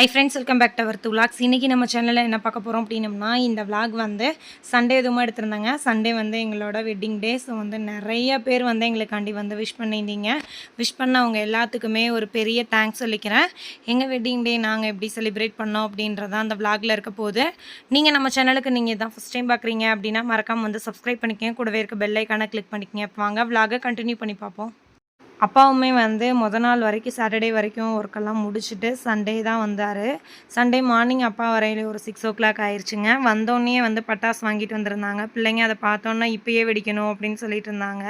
Hi friends welcome back to our vlogs இன்றைக்கி நம்ம சேனலில் என்ன பார்க்க போகிறோம் அப்படின்னம்னா இந்த விளாக் வந்து சண்டே எதுவுமே எடுத்திருந்தாங்க. சண்டே வந்து எங்களோட வெட்டிங் டே ஸோ வந்து நிறைய பேர் வந்து எங்களுக்காண்டி வந்து விஷ் பண்ணியிருந்தீங்க. விஷ் பண்ண அவங்க எல்லாத்துக்குமே ஒரு பெரிய தேங்க்ஸ் சொல்லிக்கிறேன். எங்கள் வெட்டிங் டே நாங்கள் எப்படி செலிப்ரேட் பண்ணோம் அப்படின்றத அந்த விளாகில் இருக்க போது நீங்கள் நம்ம சேனலுக்கு நீங்கள் தான் ஃபஸ்ட் டைம் பார்க்குறீங்க அப்படின்னா மறக்காமல் வந்து சப்ஸ்கிரைப் பண்ணிக்கங்க. கூடவே இருக்க பெல் ஐக்கானை கிளிக் பண்ணிக்கங்க. வாங்க விளாகை கண்டினியூ பண்ணி பார்ப்போம். அப்பாவுமே வந்து முத நாள் வரைக்கும் சாட்டர்டே வரைக்கும் ஒர்க்கெல்லாம் முடிச்சுட்டு சண்டே தான் வந்தார். சண்டே மார்னிங் அப்பா வரையில ஒரு சிக்ஸ் ஓ கிளாக் ஆயிடுச்சுங்க வந்தோடனே வந்து பட்டாசு வாங்கிட்டு வந்திருந்தாங்க. பிள்ளைங்க அதை பார்த்தோன்னா இப்பயே வெடிக்கணும் அப்படின்னு சொல்லிட்டு இருந்தாங்க.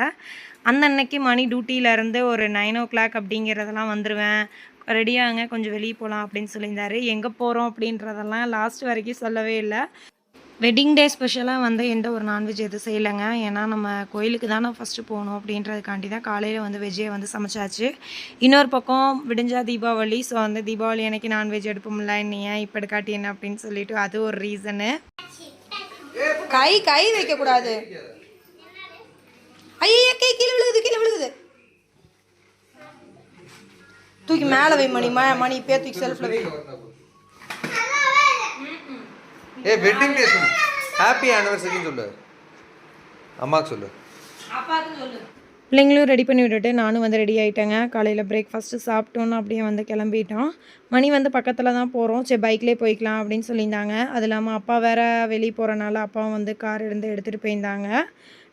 அந்த அன்னைக்கு மணி டியூட்டியிலேருந்து ஒரு நைன் ஓ கிளாக் அப்படிங்கிறதெல்லாம் வந்துடுவேன் ரெடியாங்க கொஞ்சம் வெளியே போகலாம் அப்படின்னு சொல்லியிருந்தாரு. எங்கே போகிறோம் அப்படின்றதெல்லாம் லாஸ்ட் வரைக்கும் சொல்லவே இல்லை. வெட்டிங் டே ஸ்பெஷலாக வந்து எந்த ஒரு நான்வெஜ் எதுவும் செய்யலைங்க. ஏன்னா நம்ம கோயிலுக்கு தானே ஃபஸ்ட்டு போகணும் அப்படின்றதுக்காண்டி தான் காலையில் வந்து வெஜ்ஜே வந்து சமைச்சாச்சு. இன்னொரு பக்கம் விடிஞ்சா தீபாவளி. ஸோ வந்து தீபாவளி எனக்கு நான்வெஜ் எடுப்போம்ல நீ ஏன் இப்போ எடுக்காட்டி என்ன அப்படின்னு சொல்லிட்டு அது ஒரு ரீசனு கை கை வைக்கக்கூடாது. ஐயா கை கீழே விழுகுது கீழே விழுகுது. தூக்கி மேலே வை மணி மணி இப்பே தூக்கி செல்ஃபில் வை. ஏ வெட்டிங் டே சொல்லு. ஹாப்பி ஆனிவர்சரின்னு சொல்லு. அம்மாவுக்கு சொல்லு. பிள்ளைங்களும் ரெடி பண்ணி விட்டுட்டு நானும் வந்து ரெடி ஆகிட்டேங்க காலையில் பிரேக்ஃபாஸ்ட்டு சாப்பிட்டோன்னு அப்படியே வந்து கிளம்பிட்டோம். மணி வந்து பக்கத்தில் தான் போகிறோம் சரி பைக்லேயே போய்க்கலாம் அப்படின்னு சொல்லியிருந்தாங்க. அது இல்லாமல் அப்பா வேற வெளியே போகிறனால அப்பாவும் வந்து கார் இருந்து எடுத்துகிட்டு போயிருந்தாங்க.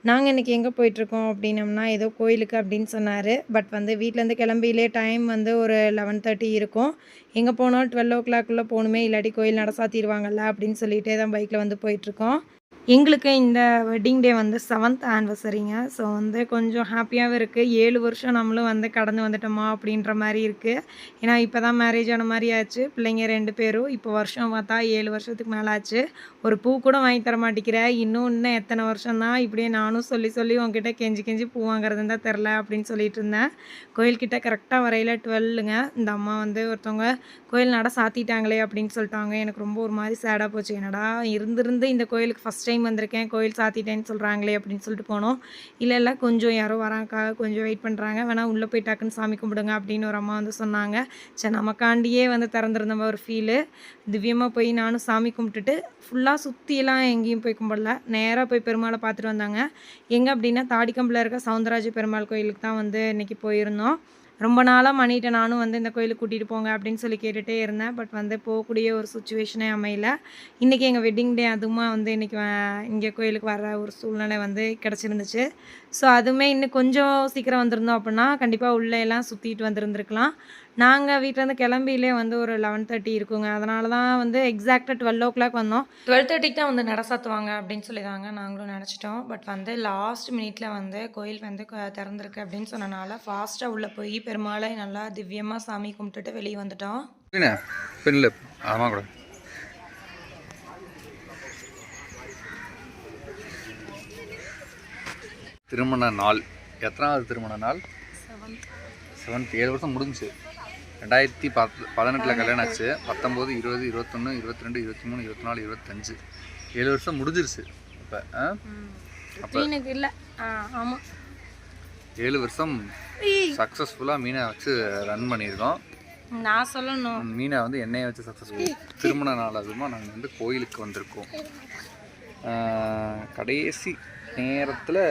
நாங்கள் இன்றைக்கி எங்கே போயிட்டுருக்கோம் அப்படின்னம்னா ஏதோ கோயிலுக்கு அப்படின்னு சொன்னார். பட் வந்து வீட்டிலேருந்து கிளம்பிலே டைம் வந்து ஒரு லெவன் தேர்ட்டி இருக்கும். எங்கே போனோம் டுவெல் ஓ கிளாக்குள்ளே போகணுமே இல்லாட்டி கோயில் நட சாத்திடுவாங்கல்ல அப்படின்னு சொல்லிகிட்டே தான் பைக்கில் வந்து போயிட்டுருக்கோம். எங்களுக்கு இந்த வெட்டிங் டே வந்து செவன்த் ஆனிவர்சரிங்க ஸோ வந்து கொஞ்சம் ஹாப்பியாகவும் இருக்குது ஏழு வருஷம் நம்மளும் வந்து கடந்து வந்துட்டோமா அப்படின்ற மாதிரி இருக்குது ஏன்னா இப்போ தான் மேரேஜ் ஆன மாதிரி ஆச்சு. பிள்ளைங்க ரெண்டு பேரும். இப்போ வருஷம் பார்த்தா ஏழு வருஷத்துக்கு மேலே ஆச்சு. ஒரு பூ கூட வாங்கி தர மாட்டேங்கிற. இன்னும் இன்னும் எத்தனை வருஷம் தான் இப்படியே நானும் சொல்லி சொல்லி உங்ககிட்ட கெஞ்சி கெஞ்சி பூ வாங்குறதுன்னு தான் தெரில அப்படின்னு சொல்லிட்டு இருந்தேன். கோயில்கிட்ட கரெக்டாக வரையில் டுவெல்லுங்க இந்த அம்மா வந்து ஒருத்தவங்க கோயில் நட சாத்திட்டாங்களே அப்படின்னு சொல்லிட்டாங்க. எனக்கு ரொம்ப ஒரு மாதிரி சேடாக போச்சு. என்னடா இருந்திருந்து இந்த கோயிலுக்கு ஃபஸ்ட் டைம் வந்திருக்கேன் கோயில் சாத்திட்டேன்னு சொல்கிறாங்களே அப்படின்னு சொல்லிட்டு போனோம். இல்லை இல்லை கொஞ்சம் யாரோ வராக்காக கொஞ்சம் வெயிட் பண்ணுறாங்க வேணால் உள்ளே போய் டக்குன்னு சாமி கும்பிடுங்க அப்படின்னு ஒரு அம்மா வந்து சொன்னாங்க. சரி நமக்காண்டியே வந்து திறந்திருந்த ஒரு ஃபீலு திவ்யமாக போய் நானும் சாமி கும்பிட்டுட்டு ஃபுல்லாக சுற்றியெல்லாம் எங்கேயும் போய் கும்பிடல. நேராக போய் பெருமாளை பார்த்துட்டு வந்தாங்க. எங்கே அப்படின்னா தாடிக்கம்பில் இருக்க சவுந்தரராஜ பெருமாள் கோயிலுக்கு தான் வந்து இன்றைக்கி போயிருந்தோம். ரொம்ப நாளாக மணிகிட்ட நானும் வந்து இந்த கோயிலுக்கு கூட்டிகிட்டு போங்க அப்படின்னு சொல்லி கேட்டுகிட்டே இருந்தேன். பட் வந்து போகக்கூடிய ஒரு சுச்சுவேஷனே அமையல. இன்றைக்கி எங்கள் வெட்டிங் டே அதுவுமா வந்து இன்றைக்கி இங்கே கோயிலுக்கு வர ஒரு சூழ்நிலை வந்து கிடச்சிருந்துச்சு. ஸோ அதுவுமே இன்னும் கொஞ்சம் சீக்கிரம் வந்திருந்தோம் அப்படின்னா கண்டிப்பாக உள்ளே எல்லாம் சுற்றிட்டு வந்திருந்துருக்கலாம். நாங்கள் வீட்டிலேருந்து கிளம்பியிலே வந்து ஒரு லெவன் தேர்ட்டி இருக்குங்க. அதனால தான் வந்து எக்ஸாக்டாக டுவெல் ஓ கிளாக் வந்தோம். டுவெல் தேர்ட்டிக்கு தான் வந்து நட சாத்துவாங்க அப்படின்னு சொல்லி தாங்க நாங்களும் நினச்சிட்டோம். பட் வந்து லாஸ்ட் மினிட்ல வந்து கோயில் வந்து க- திறந்திருக்கு அப்படின்னு சொன்னனால ஃபாஸ்ட்டாக உள்ளே போய் பெருமாளை நல்லா திவ்யமாக சாமி கும்பிட்டுட்டு வெளியே வந்துட்டோம். பெண்ணில் ஆமாம் கூட. திருமண நாள். எத்தனாவது திருமண நாள்? செவன்த் ஏழு வருஷம் முடிஞ்சுச்சு. ரெண்டாயிரத்தி பத் பதினெட்டில் கல்யாணம் ஆச்சு. பத்தொம்போது இருபது இருபத்தொன்று இருபத்தி ரெண்டு இருபத்தி மூணு இருபத்தி நாலு இருபத்தஞ்சு. ஏழு வருஷம் முடிஞ்சிருச்சு. இப்போ எனக்கு இல்லை. ஆமாம் ஏழு வருஷம் சக்ஸஸ்ஃபுல்லாக மீனை வச்சு ரன் பண்ணியிருக்கோம். நான் சொல்லணும். மீனை வந்து எண்ணெயை வச்சு சக்ஸஸ்ஃபுல் திருமண நாள் அதுமா நாங்கள் வந்து கோயிலுக்கு வந்திருக்கோம். கடைசி நேரத்தில்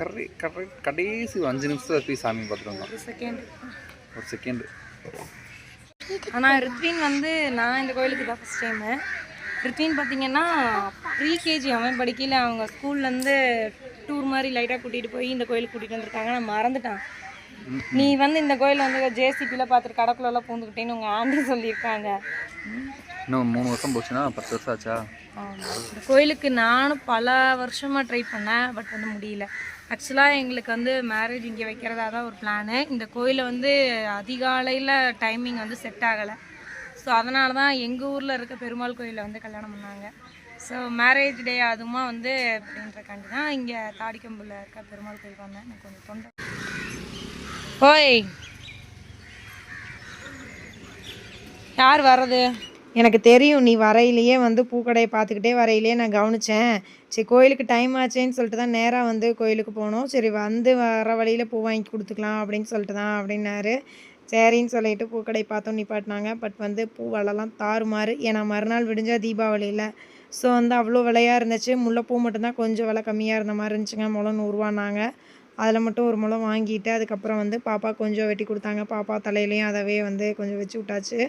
கரை கரை கடைசி அஞ்சு நிமிஷத்தில் போய் சாமி பார்த்துட்டு வந்தோம். ஒரு செகண்ட் ஒரு செகண்ட் ஆனால் ரித்வின் வந்து நான் இந்த கோயிலுக்கு தான் ஃபஸ்ட் டைமு ரித்வின் பார்த்தீங்கன்னா ப்ரீ கேஜி அவன் படிக்கையில் அவங்க ஸ்கூல்லேருந்து டூர் மாதிரி லைட்டாக கூட்டிகிட்டு போய் இந்த கோயிலுக்கு கூட்டிகிட்டு வந்திருக்காங்க. நான் மறந்துட்டான். நீ வந்து இந்த கோயில் வந்து ஜேசிபியில் பார்த்துட்டு கடக்குள்ளெல்லாம் பூந்துக்கிட்டேன்னு உங்கள் ஆண்டி சொல்லியிருக்காங்க. இன்னும் மூணு வருஷம் போச்சுன்னா பத்து வருஷம் ஆச்சா? இந்த கோயிலுக்கு நானும் பல வருஷமாக ட்ரை பண்ணேன் பட் வந்து முடியல. ஆக்சுவலாக எங்களுக்கு வந்து மேரேஜ் இங்கே வைக்கிறதா தான் ஒரு பிளானு இந்த கோயிலை வந்து அதிகாலையில் டைமிங் வந்து செட் ஆகலை. ஸோ அதனால தான் எங்கள் ஊரில் இருக்க பெருமாள் கோயிலில் வந்து கல்யாணம் பண்ணாங்க. ஸோ மேரேஜ் டே அதுமா வந்து அப்படின்றக்காண்டி தான் இங்கே தாடிக்கம்பில் இருக்க பெருமாள் கோயிலுக்கு வந்தேன். எனக்கு கொஞ்சம் தொண்டை. ஓய்! யார் வர்றது? எனக்கு தெரியும் நீ வரையிலேயே வந்து பூக்கடையை பார்த்துக்கிட்டே வரையிலேயே நான் கவனித்தேன் சரி கோயிலுக்கு டைம் ஆச்சேன்னு சொல்லிட்டு தான் நேராக வந்து கோயிலுக்கு போனோம். சரி வந்து வர வழியில் பூ வாங்கி கொடுத்துக்கலாம் அப்படின்னு சொல்லிட்டு தான் அப்படின்னாரு. சரின்னு சொல்லிட்டு பூக்கடை பார்த்தோம் நிப்பாட்டினாங்க. பட் வந்து பூ விலைலாம் தாறுமாறு ஏன்னா மறுநாள் விடிஞ்சால் தீபாவளியில் ஸோ வந்து அவ்வளோ விலையாக இருந்துச்சு. முல்லைப்பூ மட்டும்தான் கொஞ்சம் விலை கம்மியாக இருந்த மாதிரி இருந்துச்சுங்க. முளம் நூறுரூவானாங்க அதில் மட்டும் ஒரு முளம் வாங்கிட்டு அதுக்கப்புறம் வந்து பாப்பா கொஞ்சம் வெட்டி கொடுத்தாங்க. பாப்பா தலையிலையும் அதவே வந்து கொஞ்சம் வச்சு விட்டாச்சு.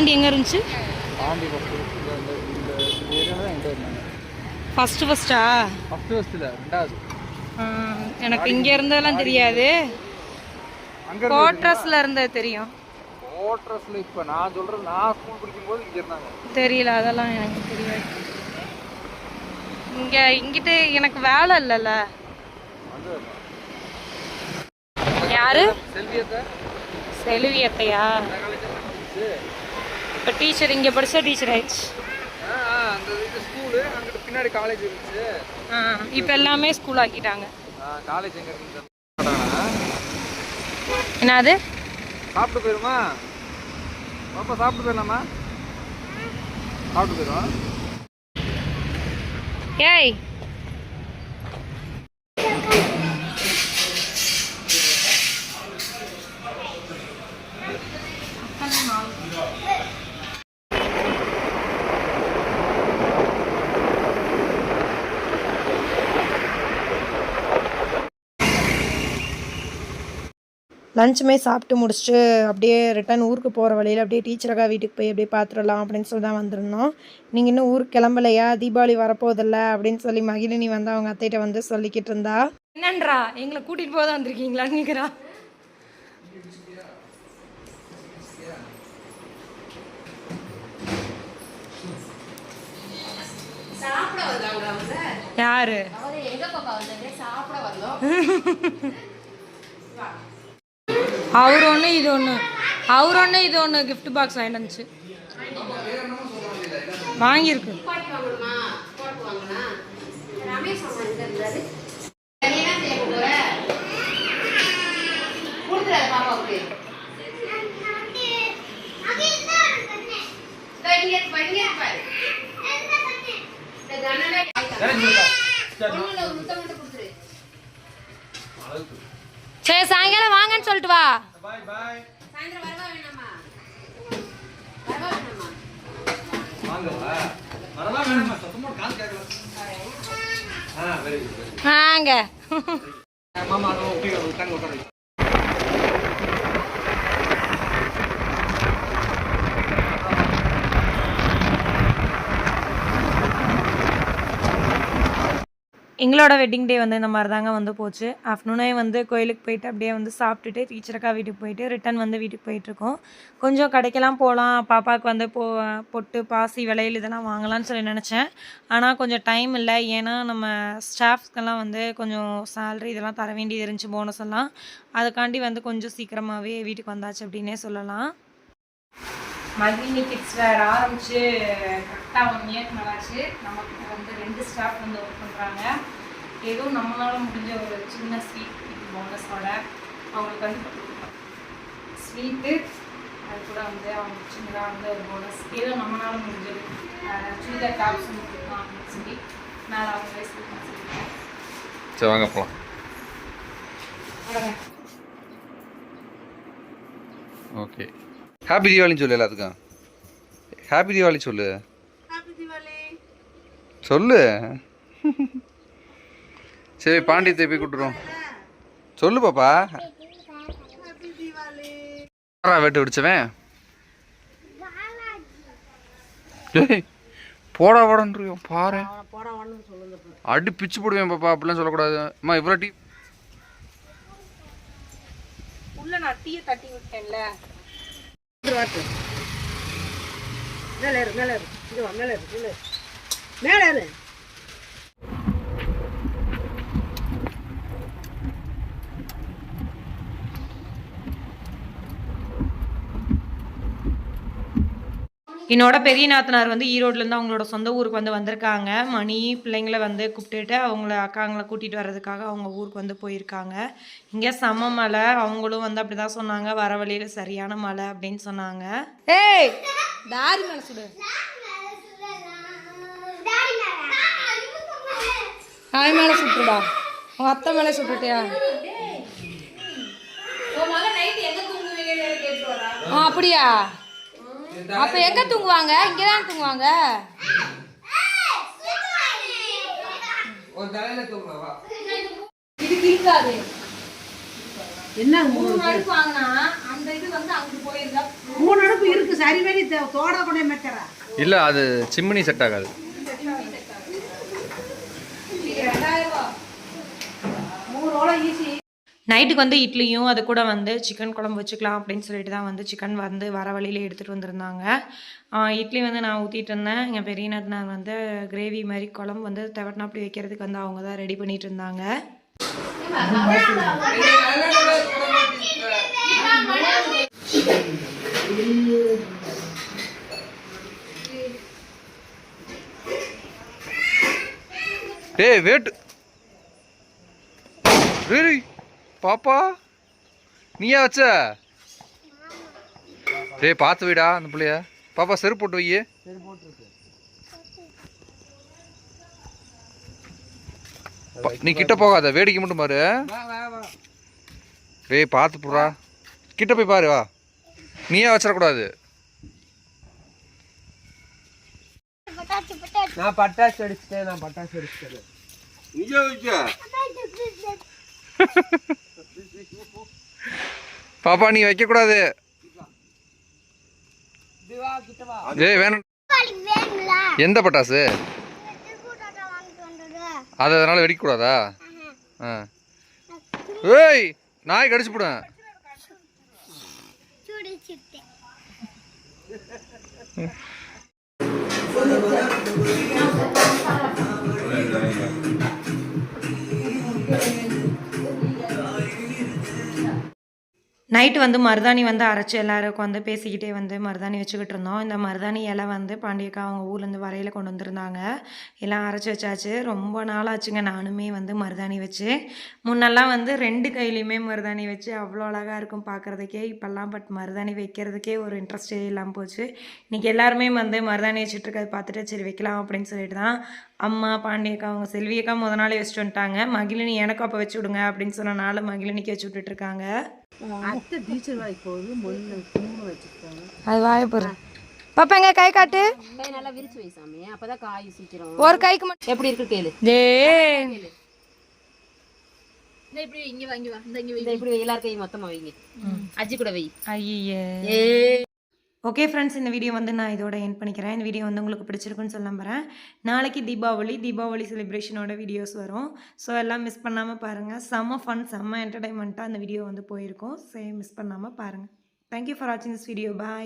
ஆண்டி எங்கே இருந்துச்சு? பாண்டி ஃபஸ்ட்டு ஃபஸ்ட்டு ஃபஸ்ட்டா ஃபஸ்ட்டு ரெண்டாவது. எனக்கு இங்கே இருந்ததெல்லாம் தெரியாது. கோட்ரஸில் இருந்தது தெரியும். ஓட்ரஸில் இப்போ நான் சொல்கிறது நான் ஸ்கூல் படிக்கும்போது இங்கே இருந்தாங்க. தெரியல அதெல்லாம் எனக்கு தெரியாது. இங்கே இங்கிட்டு எனக்கு வேலை இல்லைல்ல. யாரு? செல்வியத்தை செல்வியத்தையா இப்போ டீச்சர் இங்கே படித்தா டீச்சர் ஆயிடுச்சு. பின்னாடி காலேஜ் இருந்துச்சு. இப்போ எல்லாமே ஸ்கூல் ஆக்கிட்டாங்க. காலேஜ் எங்கே என்னது? சாப்பிட்டு போயிருமா? பாப்பா சாப்பிட்டு போயிடலாமா? சாப்பிட்டு போயிடும் ஏய். லஞ்சுமே சாப்பிட்டு முடிச்சுட்டு அப்படியே ரிட்டன் ஊருக்கு போகிற வழியில் அப்படியே டீச்சரக்கா வீட்டுக்கு போய் அப்படியே பார்த்துடலாம் அப்படின்னு சொல்லி தான் வந்திருந்தோம். நீங்கள் இன்னும் ஊருக்கு கிளம்பலையா? தீபாவளி வரப்போதில்ல அப்படின்னு சொல்லி மகிழினி வந்து அவங்க அத்தைகிட்ட வந்து சொல்லிக்கிட்டு இருந்தா. என்னன்றா? எங்களை கூட்டிகிட்டு போக தான் வந்திருக்கீங்களான்னு கேட்குறா யாரு? அவர் ஒன்று இது ஒன்று அவர் ஒன்று இது ஒன்று கிஃப்ட் பாக்ஸ் வாங்கிட்டு வந்துச்சு. வாங்கியிருக்கு சரி சாயங்காலம் வாங்கன்னு சொல்லிட்டு வா பாய் பாய் வாங்கவா வரலாம் வேணுமா சத்தமாக காசு கேட்கல ஆ வெரி குட் வெரி வாங்க மாமா அதை ஓகே உட்காந்து உட்காந்து எங்களோட வெட்டிங் டே வந்து இந்த மாதிரி தாங்க வந்து போச்சு. ஆஃப்டர்நூனே வந்து கோயிலுக்கு போயிட்டு அப்படியே வந்து சாப்பிட்டுட்டு டீச்சருக்கா வீட்டுக்கு போயிட்டு ரிட்டன் வந்து வீட்டுக்கு போயிட்டுருக்கோம். கொஞ்சம் கடைக்கெல்லாம் போகலாம் பாப்பாவுக்கு வந்து போ பொட்டு பாசி வளையல் இதெல்லாம் வாங்கலாம்னு சொல்லி நினச்சேன். ஆனால் கொஞ்சம் டைம் இல்லை. ஏன்னா நம்ம ஸ்டாஃப்ஸ்க்கெல்லாம் வந்து கொஞ்சம் சேல்ரி இதெல்லாம் தர வேண்டியது இருந்துச்சு போனஸ் எல்லாம். அதுக்காண்டி வந்து கொஞ்சம் சீக்கிரமாகவே வீட்டுக்கு வந்தாச்சு அப்படின்னே சொல்லலாம். மகிழினி கிட்ஸ் வேர் ஆரம்பிச்சு கரெக்டாக ஒன் இயர்க்கு நல்லாச்சு நமக்கு வந்து ரெண்டு ஸ்டாஃப் வந்து ஒர்க் பண்ணுறாங்க ஏதோ நம்மளால முடிஞ்ச ஒரு சின்ன ஸ்வீட் போனஸோட அவங்களுக்கு வந்து ஸ்வீட்டு அது கூட வந்து அவங்க சின்னதாக வந்து ஒரு போனஸ் ஏதோ நம்மளால முடிஞ்சது. சுடிதார் டாப்ஸ் வந்து கொடுக்கலாம் அப்படின்னு சொல்லி மேலே அவங்க வயசு சொல்லியிருக்கேன் சரி வாங்க போகலாம் ஓகே. ஹாப்பி தீபாவளின்னு சொல்லு எல்லாத்துக்கும். ஹாப்பி தீபாவளி சொல்லு. சொல்லு. சரி பாண்டியத்தை போய் கூட்டுறோம். சொல்லு பாப்பா. வெட்டு பிடிச்சவன் டேய் போடா போடன்றியோ பாரு. அடி பிச்சு போடுவேன் பாப்பா அப்படிலாம் சொல்லக்கூடாது. அம்மா இவ்வளோ டீ உள்ள நான் டீயை தட்டி விட்டேன்ல. மேலே ஏறு மேலே மேலே மேலே மேலே என்னோட பெரிய நாத்தனார் வந்து ஈரோட்லேருந்து அவங்களோட சொந்த ஊருக்கு வந்து வந்திருக்காங்க. மணி பிள்ளைங்கள வந்து கூப்பிட்டுட்டு அவங்கள அக்காங்களை கூட்டிகிட்டு வர்றதுக்காக அவங்க ஊருக்கு வந்து போயிருக்காங்க. இங்கே செம மழை. அவங்களும் வந்து அப்படி தான் சொன்னாங்க. வர வழியில் சரியான மழை அப்படின்னு சொன்னாங்க. ஏய் தாரி மேலே சுடு. அவன் மேலே சுட்டுடா. உன் அத்தை மேலே சுட்டுட்டியா? ஆ அப்படியா? அப்ப எங்க தூங்குவாங்க? இங்க தான் தூங்குவாங்க என்ன மூணு அடுப்பு வாங்கினா அந்த இது வந்து அங்கிட்டு போயிருந்தா மூணு அடுப்பு இருக்கு சரி வரி தோட இல்லை அது சிம்மினி செட் ஆகாது. மூணு ஈஸி நைட்டுக்கு வந்து இட்லியும் அது கூட வந்து சிக்கன் குழம்பு வச்சுக்கலாம் அப்படின்னு சொல்லிட்டு தான் வந்து சிக்கன் வந்து வர வழியில் எடுத்துகிட்டு வந்திருந்தாங்க. இட்லி வந்து நான் ஊற்றிட்டு இருந்தேன். எங்கள் பெரியநாத்தனார் வந்து கிரேவி மாதிரி குழம்பு வந்து தவட்டினா அப்படி வைக்கிறதுக்கு வந்து அவங்க தான் ரெடி பண்ணிட்டு இருந்தாங்க. டேய் வெயிட் ரேரி பாப்பா நீயா வச்ச? டேய் பார்த்து வைடா அந்த பிள்ளைய. பாப்பா செருப்பு போட்டு வை நீ கிட்ட போகாத வேடிக்கை மட்டும் பாரு. டேய் பார்த்து போடா கிட்ட போய் பாரு வா. நீயா வச்சிடக்கூடாது. நான் பட்டாசு அடிச்சிட்டேன் நான் பட்டாசு அடிச்சிட்டேன் பாப்பா நீ வைக்கக்கூடாது. ஏய் வேணும். எந்த பட்டாசு? அது அதனால வெடிக்கக்கூடாதா? ஆ. ஏய் நாய் கடிச்சு போடுவேன் நைட்டு வந்து மருதாணி வந்து அரைச்சி எல்லாருக்கும் வந்து பேசிக்கிட்டே வந்து மருதாணி வச்சுக்கிட்டு இருந்தோம். இந்த மருதாணி இலை வந்து பாண்டியக்கா அவங்க ஊர்லேருந்து வரையில் கொண்டு வந்திருந்தாங்க. எல்லாம் அரைச்சி வச்சாச்சு. ரொம்ப நாள் ஆச்சுங்க நானுமே வந்து மருதாணி வச்சு. முன்னெல்லாம் வந்து ரெண்டு கையிலையுமே மருதாணி வச்சு அவ்வளோ அழகாக இருக்கும் பார்க்குறதுக்கே. இப்போல்லாம் பட் மருதாணி வைக்கிறதுக்கே ஒரு இன்ட்ரெஸ்டே இல்லாமல் போச்சு. இன்றைக்கி எல்லாருமே வந்து மருதாணி வச்சுட்டு பார்த்துட்டு சரி வைக்கலாம் அப்படின்னு சொல்லிட்டு தான் அம்மா பாண்டியக்கா அவங்க செல்வியக்கா முத நாளே வச்சுட்டு வந்துட்டாங்க. மகிழினி எனக்கும் அப்போ வச்சு விடுங்க அப்படின்னு சொன்னனால மகிழினிக்கு வச்சு விட்டுட்ருக்காங்க அத்தை டீச்சர் வேலைக்கு போகுது. மொழியில் மூணு வச்சுருக்காங்க. அது வாயப்பொரு பாப்பா எங்க கை காட்டு? கை நல்லா விரிச்சு வை சாமி. அப்பதான் காய் சீக்கிரம் ஒரு கைக்கு மட்டும். எப்படி இருக்கு கேளு. டே. இந்த இப்படி வை, எல்லார் கையும் மொத்தமா வைங்க. அஜி கூட வை. ஐயே. ஏ ஓகே ஃப்ரெண்ட்ஸ் இந்த வீடியோ வந்து நான் இதோட என் பண்ணிக்கிறேன். இந்த வீடியோ வந்து உங்களுக்கு பிடிச்சிருக்குன்னு சொல்ல நம்புறேன். நாளைக்கு தீபாவளி தீபாவளி செலிப்ரேஷனோட வீடியோஸ் வரும். ஸோ எல்லாம் மிஸ் பண்ணாமல் பாருங்கள் செம்ம ஃபன் செம்ம என்டர்டைன்மெண்ட்டாக அந்த வீடியோ வந்து போயிருக்கும். சேம் மிஸ் பண்ணாமல் பாருங்கள் தேங்க்யூ ஃபார் வாட்சிங் திஸ் வீடியோ பாய்